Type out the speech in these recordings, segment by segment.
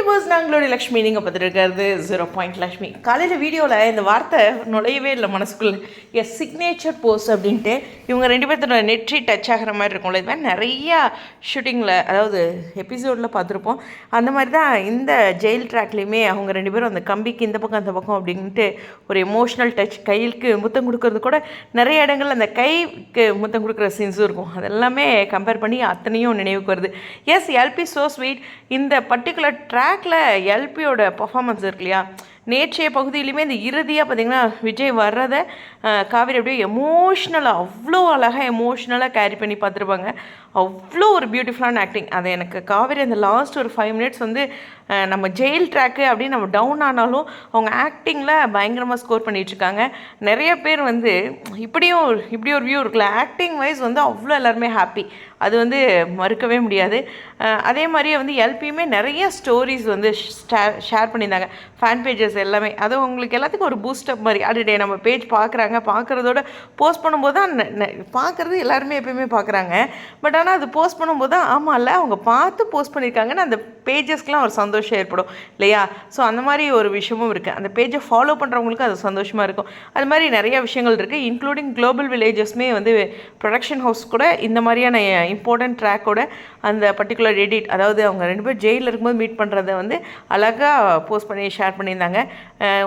Viewers நாங்களுடைய Lakshmi நீங்கள் பார்த்துட்டு zero point Lakshmi. காலையில் வீடியோவில் இந்த வார்த்தை நுழையவே இல்லை மனசுக்குள்ளே. எஸ் சிக்னேச்சர் போஸ் அப்படின்ட்டு இவங்க ரெண்டு பேர்த்தோட நெற்றி டச் ஆகிற மாதிரி இருக்கும்ல. இது மாதிரி நிறையா ஷூட்டிங்கில் அதாவது எபிசோடில் பார்த்துருப்போம். அந்த மாதிரி தான் இந்த ஜெயில் ட்ராக்லேயுமே அவங்க ரெண்டு பேரும் அந்த கம்பிக்கு இந்த பக்கம் அந்த பக்கம் அப்படின்ட்டு ஒரு எமோஷ்னல் டச் கைக்கு முத்தம் கொடுக்கறது கூட நிறைய இடங்கள்ல அந்த கைக்கு முத்தம் கொடுக்குற சீன்ஸும் இருக்கும். அதெல்லாமே கம்பேர் பண்ணி அத்தனையும் நினைவுக்கு வருது. எஸ் எல்பி ஸோ ஸ்வீட் இந்த பர்டிகுலர் பேக்கில் எல்பியோட பர்ஃபாமன்ஸ் இருக்கு இல்லையா? நேற்றைய பகுதியிலுமே இந்த இறுதியாக பார்த்தீங்கன்னா விஜய் வர்றதை காவிரி காவேரி அப்படியே எமோஷ்னலாக அவ்வளோ அழகாக எமோஷ்னலாக கேரி பண்ணி பார்த்துருப்பாங்க அவ்வளோ ஒரு பியூட்டிஃபுல்லான ஆக்டிங் அது எனக்கு காவேரி அந்த லாஸ்ட் ஒரு ஃபைவ் மினிட்ஸ் வந்து நம்ம ஜெயில் ட்ராக்கு அப்படின்னு நம்ம டவுன் ஆனாலும் அவங்க ஆக்டிங்கில் பயங்கரமாக ஸ்கோர் பண்ணிகிட்ருக்காங்க நிறைய பேர் வந்து இப்படியும் இப்படி ஒரு வியூ இருக்குல்ல ஆக்டிங் வைஸ் வந்து அவ்வளோ எல்லாருமே ஹாப்பி அது வந்து மறுக்கவே முடியாது. அதே மாதிரியே வந்து எல்பியுமே நிறைய ஸ்டோரிஸ் வந்து ஷேர் பண்ணியிருந்தாங்க. ஃபேன் பேஜஸ் எல்லாமே. அது உங்களுக்கு எல்லாத்துக்கும் ஒரு பூஸ்டப் மாதிரி. அடிடே நம்ம பேஜ் பார்க்குறாங்க பார்க்குறதோட போஸ்ட் பண்ணும்போது தான் பார்க்குறது எல்லாருமே எப்பயுமே பார்க்குறாங்க பட் ஆனால் அது போஸ்ட் பண்ணும்போது தான் ஆமாம்ல அவங்க பார்த்து போஸ்ட் பண்ணியிருக்காங்கன்னு அந்த பேஜஸ்க்கெலாம் ஒரு சந்தோஷம். ஏற்படும். இல்லையா? ஸோ அந்த மாதிரி ஒரு விஷயமும் இருக்குது அந்த பேஜை ஃபாலோ பண்ணுறவங்களுக்கு அது சந்தோஷமாக இருக்கும். அது மாதிரி நிறைய விஷயங்கள் இருக்குது இன்க்ளூடிங் குளோபல் வில்லேஜஸ்மே வந்து ப்ரொடக்ஷன் ஹவுஸ் கூட இந்த மாதிரியான இம்பார்ட்டன்ட் ட்ராக்கோட அந்த பர்டிகுலர் எடிட் அதாவது அவங்க ரெண்டு பேரும் ஜெயிலில் இருக்கும்போது மீட் பண்ணுறத வந்து அழகாக போஸ்ட் பண்ணி ஷேர் பண்ணியிருந்தாங்க.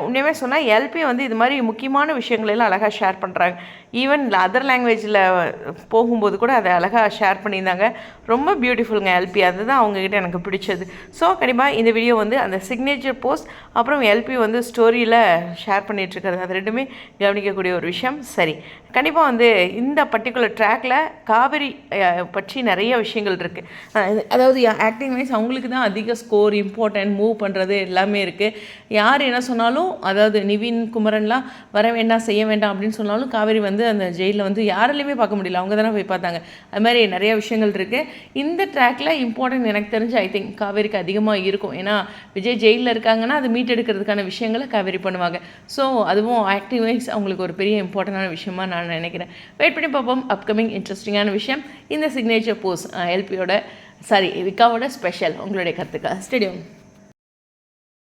உண்மையுமே சொன்னால் எல்பி வந்து இது மாதிரி முக்கியமான விஷயங்களெல்லாம் அழகாக ஷேர் பண்ணுறாங்க ஈவன் அதர் லாங்குவேஜில் போகும்போது கூட அதை அழகாக ஷேர் பண்ணியிருந்தாங்க. ரொம்ப பியூட்டிஃபுல்ங்க எல்பி அதுதான் அவங்கக்கிட்ட எனக்கு பிடிச்சது. ஸோ கண்டிப்பாக இந்த வீடியோ வந்து அந்த சிக்னேச்சர் போஸ்ட் அப்புறம் எல்பி வந்து ஸ்டோரியில் ஷேர் பண்ணிகிட்ருக்கிறது அது ரெண்டுமே கவனிக்கக்கூடிய ஒரு விஷயம். சரி. கண்டிப்பாக வந்து இந்த பர்டிகுலர் ட்ராக்ல காவிரி பற்றி நிறைய விஷயங்கள் இருக்குது அதாவது ஆக்டிங் வைஸ் அவங்களுக்கு தான் அதிக ஸ்கோர் இம்பார்ட்டன்ட் மூவ் பண்ணுறது எல்லாமே இருக்குது யார் என்ன சொன்னால் சொன்னாலும் அதாவது நிவின் குமரன்லாம் வர வேண்டாம் செய்ய வேண்டாம் அப்படின்னு சொன்னாலும் காவேரி வந்து அந்த ஜெயிலில் வந்து யாராலையுமே பார்க்க முடியல. அவங்க தானே போய் பார்த்தாங்க. அது மாதிரி நிறைய விஷயங்கள் இருக்குது இந்த ட்ராக்ல இம்பார்ட்டன்ட் எனக்கு தெரிஞ்சு ஐ திங்க் காவேரிக்கு அதிகமாக இருக்கும். ஏன்னா விஜய் ஜெயிலில் இருக்காங்கன்னா அது மீட் எடுக்கிறதுக்கான விஷயங்களை காவேரி பண்ணுவாங்க. ஸோ அதுவும் ஆக்டிவைஸ் அவங்களுக்கு ஒரு பெரிய இம்பார்ட்டண்டான விஷயமா நான் நினைக்கிறேன். வெயிட் பண்ணி பார்ப்போம். அப்கமிங் இன்ட்ரெஸ்டிங்கான விஷயம். இந்த சிக்னேச்சர் போஸ் எல்பியோட சாரி விக்காவோட ஸ்பெஷல் உங்களுடைய கருத்துக்கள். ஸ்டேடியம்